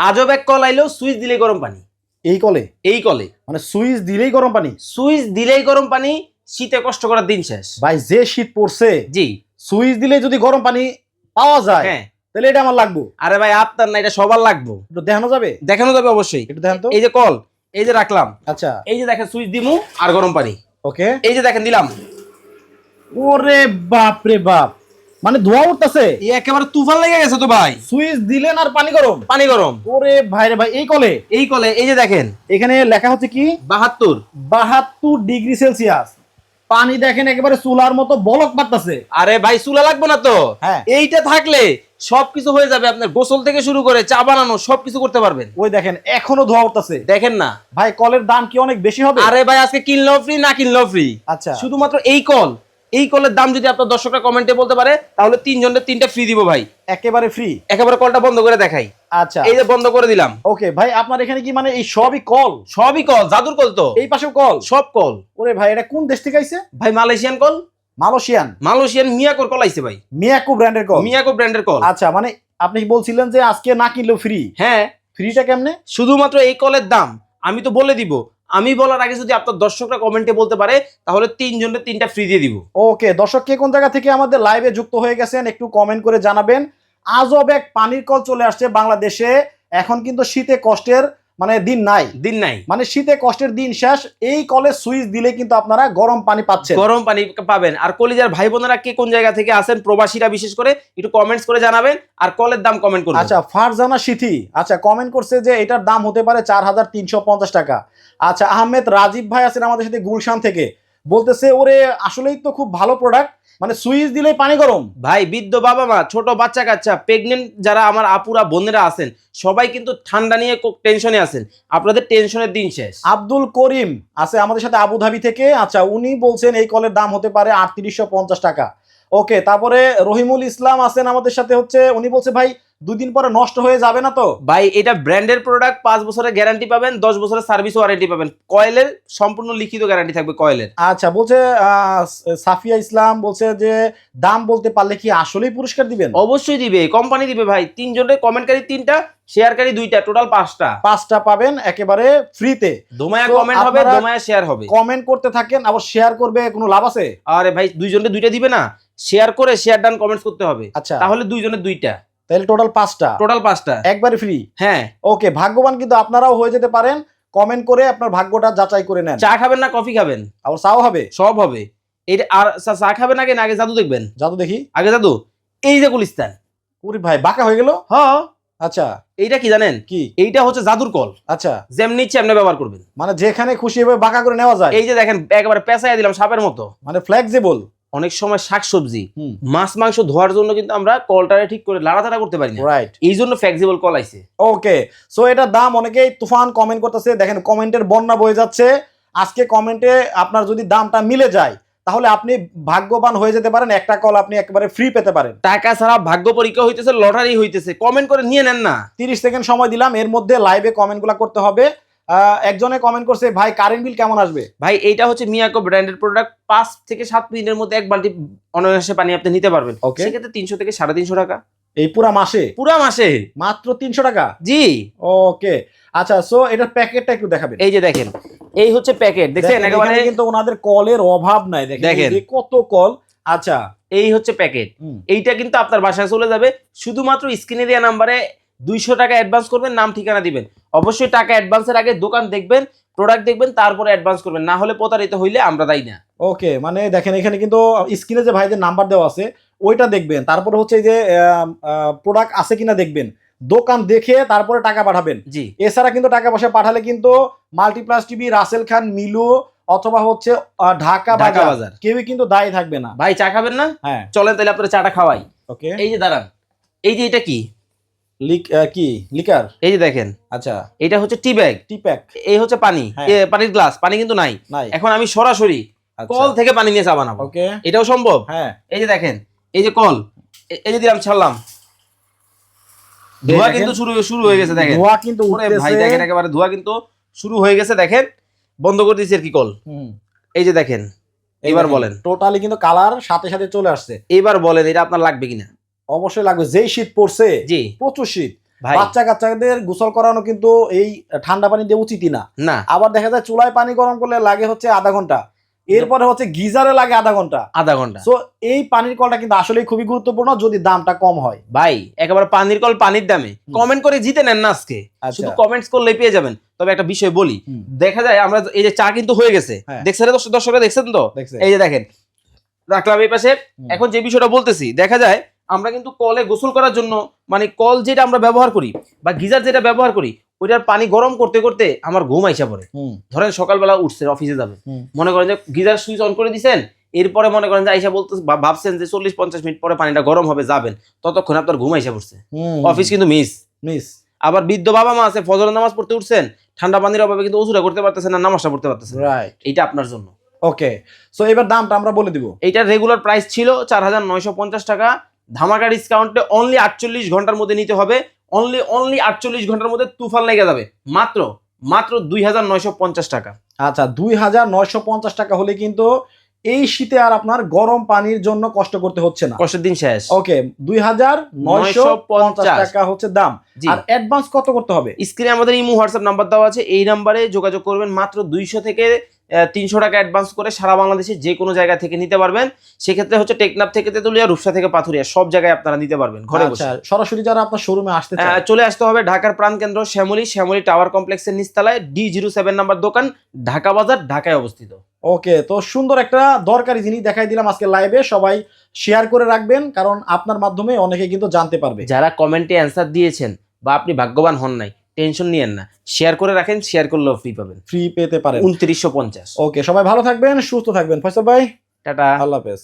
আজব এক কল আইলো সুইচ দিলেই গরম পানি। এই কলে এই কলে মানে সুইচ দিলেই গরম পানি? সুইচ দিলেই গরম পানি শীতে কষ্ট করার দিন শেষ। ভাই যে শীত পড়ছে জি। সুইচ দিলে যদি গরম পানি পাওয়া যায় হ্যাঁ। তাহলে এটা আমার লাগবো। আরে ভাই আপনার না এটা সবার লাগবো। একটু দেখানো যাবে? দেখানো যাবে অবশ্যই। একটু দেখান তো। এই যে কল এই যে রাখলাম। আচ্ছা। এই যে দেখেন সুইচ দিমু আর গরম পানি। ওকে। এই যে দেখেন দিলাম। ওরে বাপ রে বাপ। মানে ধোয়া উঠতেছে। একেবারে তুফান লেগে গেছে তো ভাই। সুইচ দিলেন আর পানি গরম? পানি গরম। ওরে ভাই রে ভাই এই কলে? এই কলে এই যে দেখেন। এখানে লেখা হচ্ছে কি? বাহাত্তর। বাহাত্তর ডিগ্রি সেলসিয়াস। পানি দেখেন একেবারে চুলার মতো বলক পাততেছে আরে ভাই চুলা লাগবে না তো? হ্যাঁ। এইটা থাকলে সবকিছু হয়ে যাবে আপনার। গোসল থেকে শুরু করে চা বানানো সবকিছু করতে পারবেন। ওই দেখেন এখনও ধোয়া উঠতেছে। দেখেন না। ভাই কলের দাম কি অনেক বেশি হবে? আরে ভাই আজকে কিনলেও ফ্রি না কিনলেও ফ্রি আচ্ছা। শুধুমাত্র এই কল। এই কলের দাম যদি আপনার দর্শকরা কমেন্টে বলতে পারে তাহলে তিনজনের তিনটা ফ্রি দিব ভাই। একেবারে ফ্রি একেবারে কলটা বন্ধ করে দেখাই। আচ্ছা। এই যে বন্ধ করে দিলাম। ওকে ভাই আপনার এখানে কি মানে এই সবই কল সবই কল জাদুর কল তো। এই পাশেও কল সব কল ওরে ভাই এটা কোন দেশ থেকে আইছে? ভাই মালয়েশিয়ান কল মালয়েশিয়ান। মালয়েশিয়ান মিয়াকোর কল আইছে ভাই। মিয়াকো ব্র্যান্ডের কল মিয়াকো ব্র্যান্ডের কল আচ্ছা মানে আপনি বলছিলেন যে আজকে না কিনলেও ফ্রি হ্যাঁ। ফ্রিটা কেমনে? শুধুমাত্র এই কলের দাম। আমি তো বলে দিব আমি বলার আগে যদি আপনার দর্শকরা কমেন্টে বলতে পারে, তাহলে তিনজনের তিনটা ফ্রি দিয়ে দিব। ওকে দর্শক কে কোন জায়গা থেকে আমাদের লাইভে যুক্ত হয়ে গেছেন, একটু কমেন্ট করে জানাবেন। আজব এক পানির কল চলে আসছে বাংলাদেশে। এখন কিন্তু শীতে কষ্টের মানে দিন নাই। দিন নাই। মানে শীতে কষ্টের দিন শেষ এই কলে সুইচ দিলে কিন্তু আপনারা গরম পানি পাচ্ছেন। গরম পানি পাবেন। আর কলিজার ভাই বোনেরা কে কোন জায়গা থেকে আসেন প্রবাসীরা বিশেষ করে একটু কমেন্টস করে জানাবেন আর কলের দাম কমেন্ট করুন। আচ্ছা ফারজানা সিথি আচ্ছা কমেন্ট করছে যে এটার দাম হতে পারে চার হাজার তিনশো পঞ্চাশ টাকা। আচ্ছা আহমেদ রাজীব ভাই আছেন আমাদের সাথে গুলশান থেকে। বলতেছে ওরে আসলেই তো খুব ভালো প্রোডাক্ট মানে সুইচ দিলেই পানি গরম। ভাই বৃদ্ধ বাবা মা ছোট বাচ্চা কাচ্চা প্রেগনেন্ট যারা আমার আপুরা বোনেরা আছেন সবাই কিন্তু ঠান্ডা নিয়ে টেনশনে আছেন। আপনাদের টেনশনের দিন শেষ। আব্দুল করিম আছে আমাদের সাথে আবুধাবি থেকে। আচ্ছা উনি বলছেন এই কলের দাম হতে পারে আটত্রিশশো পঞ্চাশ টাকা। ওকে তারপরে রহিমুল ইসলাম আছেন আমাদের সাথে হচ্ছে উনি বলছে ভাই দুদিন পরে নষ্ট হয়ে যাবে না তো? ভাই এটা ব্র্যান্ডের প্রোডাক্ট পাঁচ বছরের গ্যারান্টি পাবেন দশ বছরের সার্ভিস ওয়ারেন্টি পাবেন। কয়েলের সম্পূর্ণ লিখিত গ্যারান্টি থাকবে কয়েলের। আচ্ছা বলছে সাফিয়া ইসলাম বলছে যে দাম বলতে পারলে কি আসলেই পুরস্কার দিবেন? অবশ্যই দিবে কোম্পানি দিবে ভাই। তিনজনের কমেন্টকারী তিনটা শেয়ারকারী দুইটা টোটাল পাঁচটা। পাঁচটা পাবেন একেবারে ফ্রিতে দোমায়া কমেন্ট হবে দোমায়া শেয়ার হবে। কমেন্ট করতে থাকেন আবার শেয়ার করবে কোনো লাভ আছে? আরে ভাই দুইজনের দুইটা দিবে না। শেয়ার করে শেয়ার ডান কমেন্টস করতে হবে। আচ্ছা। তাহলে দুইজনের দুইটা। তাহলে টোটাল পাঁচটা। টোটাল পাঁচটা। একবারে ফ্রি হ্যাঁ। ওকে ভাগ্যবান কিন্তু আপনারাও হয়ে যেতে পারেন। কমেন্ট করে আপনার ভাগ্যটা যাচাই করে নেন। চা খাবেন না কফি খাবেন? আবার চাও হবে? সব হবে। এটা আর চা- খাবেন আগে না আগে জাদু দেখবেন। জাদু দেখি। আগে জাদু। এই যে গুলিস্তান। পুরি ভাই বাঁকা হয়ে গেল? হ। আচ্ছা। এইটা কি জানেন? কি? এইটা হচ্ছে জাদুর কল। আচ্ছা। যেমনি ইচ্ছে এমনি ব্যবহার করবেন। মানে যেখানে খুশি হবে বাঁকা করে নেওয়া যায়? এই যে দেখেন একেবারে পেঁচাই দিলাম সাপের মতো। মানে ফ্লেক্সিবল অনেক সময় শাকসবজি মাছ মাংস ধোয়ার জন্য কিন্তু আমরা কলটারে ঠিক করে লাড়াতাড়া করতে পারি না। রাইট এই জন্য ফ্লেক্সিবল কল আইছে। ওকে সো এটার দাম অনেকেই তুফান কমেন্ট করতেছে। দেখেন কমেন্টের বন্যা বয়ে যাচ্ছে। আজকে কমেন্টে আপনার যদি দামটা মিলে যায় তাহলে আপনি ভাগ্যবান হয়ে যেতে পারেন। একটা কল আপনি একেবারে ফ্রি পেতে পারেন। টাকা ছাড়া ভাগ্য পরীক্ষা হইতেছে লটারি হইতেছে। কমেন্ট করে নিয়ে নেন না। তিরিশ সেকেন্ড সময় দিলাম। এর মধ্যে লাইভে কমেন্টগুলো করতে হবে। একজনে কমেন্ট করছে ভাই কারেন্ট বিল কেমন আসবে? ভাই এইটা হচ্ছে মিয়াকো ব্র্যান্ডের প্রোডাক্ট পাঁচ থেকে সাত মিনিটের মধ্যে এক বালতি অনায়াসে পানি আপনি নিতে পারবেন. সেক্ষেত্রে তিনশো থেকে সাড়ে তিনশো টাকা। এই পুরা মাসে? পুরা মাসে। মাত্র তিনশো টাকা? জি। ওকে আচ্ছা সো এটার প্যাকেটটা একটু দেখাবেন। এই যে দেখেন এই হচ্ছে প্যাকেট দেখেন, একেবারে কিন্তু ওনাদের কলের অভাব নাই। দেখেন কত কল। আচ্ছা। এই হচ্ছে প্যাকেট এইটা কিন্তু আপনার বাসায় চলে যাবে। শুধুমাত্র স্ক্রিনে দেওয়া নাম্বারে দুইশো টাকা অ্যাডভান্স করবেন নাম ঠিকানা দিবেন। অবশ্যই টাকা অ্যাডভান্সের আগে দোকান দেখবেন প্রোডাক্ট দেখবেন তারপরে অ্যাডভান্স করবেন। না হলে প্রতারিত হইলে আমরা দায়ী না। ওকে মানে দেখেন এখানে কিন্তু স্ক্রিনে যে ভাইদের নাম্বার দেওয়া আছে ওইটা দেখবেন। তারপরে হচ্ছে এই যে প্রোডাক্ট আছে কিনা দেখবেন। দোকান দেখে তারপরে টাকা পাঠাবেন। জি। এছাড়া কিন্তু টাকা পয়সা পাঠালে কিন্তু মাল্টিপ্লাস টিভি রাসেল খান মিলু অথবা হচ্ছে ঢাকা বাজার। কেউই কিন্তু দায়ী থাকবে না। ভাই চা খাবেন না? হ্যাঁ। চলেন তাহলে আপনার চাটা খাওয়াই। ওকে। এই যে দাঁড়ান। এই যে এটা কি? লিক কি? লিকার? এই যে দেখেন। আচ্ছা। এটা হচ্ছে টি ব্যাগ। টি প্যাক। এই হচ্ছে পানি। হ্যাঁ। পানির গ্লাস। পানি কিন্তু নাই। এখন আমি সরাসরি কল থেকে পানি নিয়ে চা বানাবো ওকে। এটাও সম্ভব? হ্যাঁ। এই যে দেখেন এই যে কল এই যে দিলাম ছাড়লাম। ধোয়া কিন্তু শুরু শুরু হয়ে গেছে দেখেন। ধোঁয়া কিন্তু ভাই দেখেন একেবারে ধোয়া কিন্তু শুরু হয়ে গেছে দেখেন। বন্ধ করে দিয়েছি আর কি কল। হুম। এই যে দেখেন এবার বলেন। টোটালি কিন্তু কালার সাথে সাথে চলে আসছে। এবার বলেন এটা আপনার লাগবে কিনা? অবশ্যই লাগবে। যেই শীত পড়ছে জি। প্রচুর শীত। বাচ্চা কাচ্চাদের গোসল করানো কিন্তু এই ঠান্ডা পানি দিয়ে উচিতই না। না। আবার দেখা যায় চুলায় পানি গরম করলে লাগে হচ্ছে আধা ঘণ্টা। এরপরে হচ্ছে গিজারে লাগে আধা ঘণ্টা। আধা ঘণ্টা। সো এই পানির কলটা কিন্তু আসলেই খুবই গুরুত্বপূর্ণ যদি দামটা কম হয়। ভাই একেবারে পানির কল পানির দামে। কমেন্ট করে জিতে নেন না আজকে। আচ্ছা। শুধু কমেন্টস করলে পেয়ে যাবেন। তবে একটা বিষয় বলি। দেখা যায় আমরা এই যে চা কিন্তু হয়ে গেছে। হ্যাঁ। দেখছেন দর্শক দর্শকরা দেখছেন তো? এই যে দেখেন। রাখলাম এই পাশে। এখন যে বিষয়টা বলতেছি দেখা যায় আমরা কিন্তু কলে গোসল করার জন্য মানে কল যেটা আমরা ব্যবহার করি বা গিজার যেটা ব্যবহার করি ওইটার পানি গরম করতে করতে আমার ঘুম আইসা পড়ে। ধরেন সকালবেলা উঠছে অফিসে যাবে। মনে করেন যে গিজার সুইচ অন করে দিছেন এরপরে মনে করেন যে আইসা বলতে ভাবছেন যে চল্লিশ পঞ্চাশ মিনিট পরে পানিটা গরম হবে যাবেন। ততক্ষণ আপনার ঘুম আইসা পড়ছে। অফিস কিন্তু মিস মিস আবার বৃদ্ধ বাবা মা আছে ফজর নামাজ পড়তে উঠছেন ঠান্ডা পানির অভাবে কিন্তু ওষুধটা করতে পারতেছেন না নামাজটা পড়তে পারতেছেন। রাইট এইটা আপনার জন্য। ওকে সো এবার দামটা আমরা বলে দিব। এইটার রেগুলার প্রাইস ছিল চার হাজার নয়শো পঞ্চাশ টাকা ধামাকা ডিসকাউন্টে অনলি আটচল্লিশ ঘণ্টার মধ্যে নিতে হবে। অনলি অনলি আটচল্লিশ ঘণ্টার মধ্যে তুফান লেগে যাবে। মাত্র মাত্র দুই হাজার নয়শো পঞ্চাশ টাকা। আচ্ছা দুই হাজার পঞ্চাশ টাকা হলে কিন্তু এই শীতে আর আপনার গরম পানির জন্য কষ্ট করতে হচ্ছে না। কষ্টের দিন শেষ। ওকে দুই হাজার নয়শো পঞ্চাশ টাকা হচ্ছে দাম। আর অ্যাডভান্স কত করতে হবে? স্ক্রিনে আমাদের ইমো হোয়াটসঅ্যাপ নাম্বার দেওয়া আছে এই নাম্বারে যোগাযোগ করবেন মাত্র দুইশো থেকে তিনশো টাকা অ্যাডভান্স করে সারা বাংলাদেশে যে কোনো জায়গা থেকে নিতে পারবেন। সেক্ষেত্রে হচ্ছে টেকনাফ থেকে তেতুলিয়া রূপসা থেকে পাথুরিয়া সব জায়গায় আপনারা নিতে পারবেন ঘরে বসে। আচ্ছা সরাসরি যারা আপনার শোরুমে আসতে চলে আসতে হবে ঢাকার প্রাণকেন্দ্র শ্যামলী শ্যামলী টাওয়ার কমপ্লেক্সের নিচতলায় ডি জিরো সেভেন নাম্বার দোকান ঢাকা বাজার ঢাকায় অবস্থিত। ওকে তো সুন্দর একটা দরকারি জিনিস দেখাই দিলাম আজকে লাইভে সবাই শেয়ার করে রাখবেন কারণ আপনার মাধ্যমে অনেকে কিন্তু জানতে পারবে। যারা কমেন্টে অ্যান্সার দিয়েছেন বা আপনি ভাগ্যবান হন নাই টেনশন নিয়েন না। শেয়ার করে রাখেন শেয়ার করলেও ফ্রি পাবেন। ফ্রি পেতে পারেন। উনত্রিশশো পঞ্চাশ। ওকে সবাই ভালো থাকবেন সুস্থ থাকবেন। ফয়সল ভাই টাটা। আল্লাহ হাফেজ।